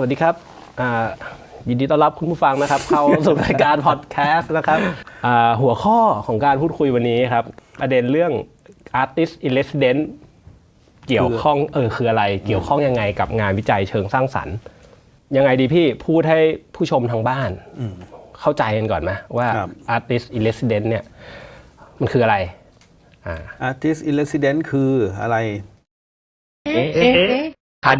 วัสดีครับอ่ายินดีต้อนรับคุณผู้ฟังนะครับ เข้าสู่รายการพอดแคสต์นะครับอ่าหัวข้อของการพูดคุยวันนี้ครับประเด็นเรื่อง artist in residence เกี่ยวข้องเออคืออะไร เกี่ยวข้องยังไงกับงานวิจัยเชิงสร้างสรรค์ ยังไงดีพี่พูดให้ผู้ชมทางบ้านเข้าใจกันก่อนไหมว่าครับ artist in residence เนี่ยมันคืออะไรอ่า artist in residence คืออะไรア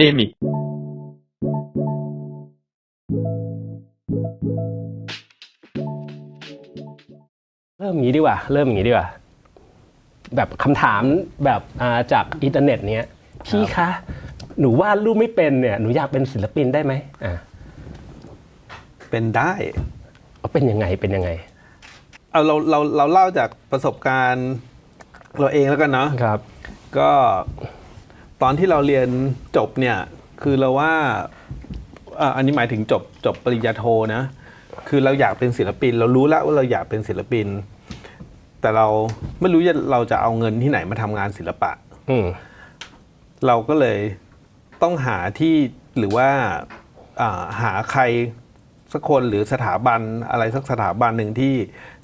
เริ่มอย่างนี้ดีกว่า เริ่มอย่างนี้ดีกว่า แบบคำถามแบบอ่าจากอินเทอร์เน็ตเนี้ยพี่คะ หนูวาดรูปไม่เป็นเนี่ยหนูอยากเป็นศิลปินได้ไหมอ่าเป็นได้เอาเป็นยังไงเป็นยังไง เอาเราเราเราเล่าจากประสบการณ์เราเองแล้วกันเนาะครับ ก็ตอนที่เราเรียนจบเนี่ย คือเราว่าอ่าอันนี้หมายถึงจบจบปริญญาโทนะ คือเราอยากเป็นศิลปิน เรารู้แล้วว่าเราอยากเป็นศิลปิน แต่เราไม่รู้จะเราจะเอาเงินที่ไหนมาทำงานศิลปะอืมเราก็เลยต้องหาที่หรือว่าอ่าหาใครสักคนหรือสถาบันอะไรสักสถาบันหนึ่งที่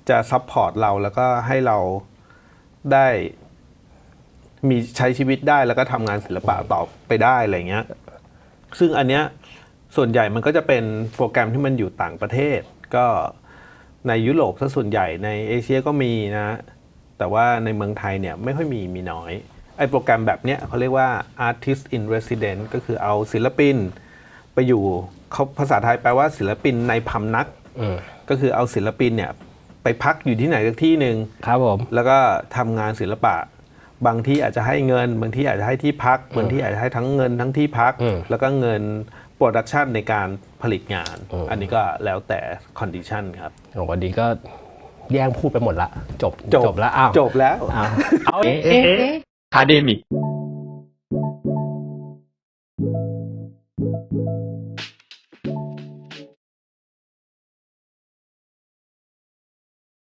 จะซัพพอร์ตเราแล้วก็ให้เราได้มีใช้ชีวิตได้แล้วก็ทำงานศิลปะต่อไปได้อะไรเงี้ย ซึ่งอันเนี้ย ส่วนใหญ่มันก็จะเป็นโปรแกรมที่มันอยู่ต่างประเทศ ก็ในยุโรปซะส่วนใหญ่ในเอเชียก็มีนะ แต่ว่าในเมืองไทยเนี่ยไม่ค่อยมีมีน้อยไอ้โปรแกรมแบบเนี้ยเขาเรียกว่า artist in residence ก็คือเอาศิลปิน ไปอยู่เขาภาษาไทยแปลว่าศิลปินในพำนักอืมก็คือเอาศิลปินเนี่ยไปพักอยู่ที่ไหนสักที่หนึ่งครับผมแล้วก็ทำงานศิลปะ บางที่อาจจะให้เงิน บางที่อาจจะให้ที่พักบางที่อาจจะให้ทั้งเงินทั้งที่พักอืมแล้วก็เงิน โปรดักชันในการผลิตงานอันนี้ก็แล้วแต่คอนดิชันครับวันนี้ก็แย่งพูดไปหมดละ จบจบแล้วอ้าวจบแล้วเอ้าวเอาอีก คาเดมิก